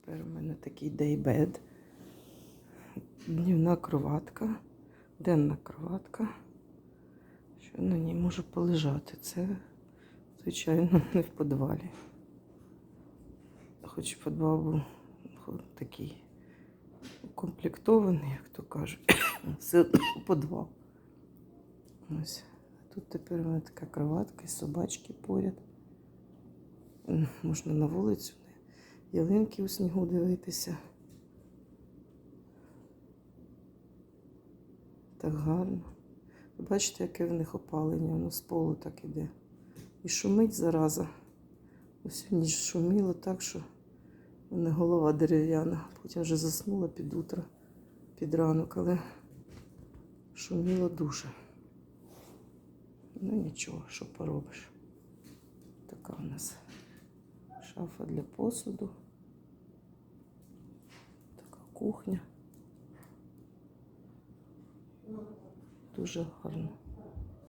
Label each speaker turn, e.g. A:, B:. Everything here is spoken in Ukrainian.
A: Тепер у мене такий дейбед. Днівна кроватка, денна кроватка. Що на ній можу полежати. Це, звичайно, не в підвалі. Хоч підвал був такий укомплектований, як то кажуть. Все одно підвал. Ось. Тут тепер у мене така кроватка і собачки поряд. Можна на вулицю, ялинки у снігу дивитися. Так гарно. Ви Бачите, яке в них опалення, воно з полу так іде. І шумить зараза. Ось ніч шуміло так, що в мене голова дерев'яна. Потім вже заснула під утро, під ранок, але шуміло дуже. Ну нічого, що поробиш. Така у нас шафа для посуду. Така кухня. Дуже гарно.